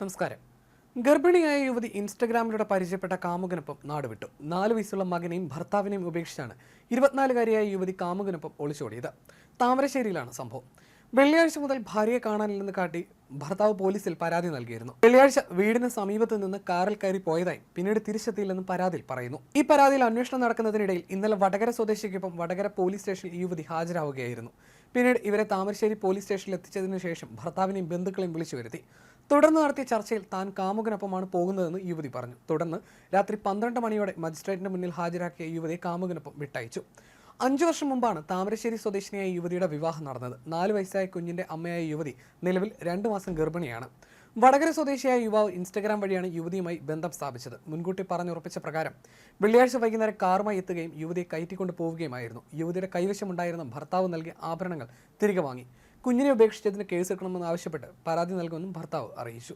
നമസ്കാരം. ഗർഭിണിയായ യുവതി ഇൻസ്റ്റഗ്രാമിലൂടെ പരിചയപ്പെട്ട കാമുകനൊപ്പം നാടുവിട്ടു. നാല് വയസ്സുള്ള മകനെയും ഭർത്താവിനെയും ഉപേക്ഷിച്ചാണ് ഇരുപത്തിനാലുകാരിയായ യുവതി കാമുകനൊപ്പം ഒളിച്ചോടിയത്. താമരശ്ശേരിയിലാണ് സംഭവം. വെള്ളിയാഴ്ച മുതൽ ഭാര്യയെ കാണാനില്ലെന്ന് കാട്ടി ഭർത്താവ് പോലീസിൽ പരാതി നൽകിയിരുന്നു. വെള്ളിയാഴ്ച വീടിന് സമീപത്ത് നിന്ന് കാറിൽ കയറി പോയതായി പിന്നീട് തിരിച്ചെത്തിയില്ലെന്നും പരാതിയിൽ പറയുന്നു. ഈ പരാതിയിൽ അന്വേഷണം നടക്കുന്നതിനിടയിൽ ഇന്നലെ വടകര സ്വദേശിക്കൊപ്പം വടകര പോലീസ് സ്റ്റേഷനിൽ യുവതി ഹാജരാവുകയായിരുന്നു. പിന്നീട് ഇവരെ താമരശ്ശേരി പോലീസ് സ്റ്റേഷനിൽ എത്തിച്ചതിനു ശേഷം ഭർത്താവിനെയും ബന്ധുക്കളെയും വിളിച്ചു വരുത്തി. തുടർന്ന് നടത്തിയ ചർച്ചയിൽ താൻ കാമുകനൊപ്പമാണ് പോകുന്നതെന്ന് യുവതി പറഞ്ഞു. തുടർന്ന് രാത്രി പന്ത്രണ്ട് മണിയോടെ മജിസ്ട്രേറ്റിന് മുന്നിൽ ഹാജരാക്കിയ യുവതിയെ കാമുകനൊപ്പം വിട്ടയച്ചു. അഞ്ചു വർഷം മുമ്പാണ് താമരശ്ശേരി സ്വദേശിനിയായ യുവതിയുടെ വിവാഹം നടന്നത്. നാല് വയസ്സായ കുഞ്ഞിന്റെ അമ്മയായ യുവതി നിലവിൽ രണ്ട് മാസം ഗർഭിണിയാണ്. വടകര സ്വദേശിയായ യുവാവ് ഇൻസ്റ്റഗ്രാം വഴിയാണ് യുവതിയുമായി ബന്ധം സ്ഥാപിച്ചത്. മുൻകൂട്ടി പറഞ്ഞുറപ്പിച്ച പ്രകാരം വെള്ളിയാഴ്ച വൈകുന്നേരം കാറുമായി എത്തുകയും യുവതിയെ കയറ്റിക്കൊണ്ട് പോവുകയുമായിരുന്നു. യുവതിയുടെ കൈവശമുണ്ടായിരുന്ന ഭർത്താവ് നൽകിയ ആഭരണങ്ങൾ തിരികെ വാങ്ങി. കുഞ്ഞിനെ ഉപേക്ഷിച്ചതിന് കേസെടുക്കണമെന്ന് ആവശ്യപ്പെട്ട് പരാതി നൽകുമെന്നും ഭർത്താവ് അറിയിച്ചു.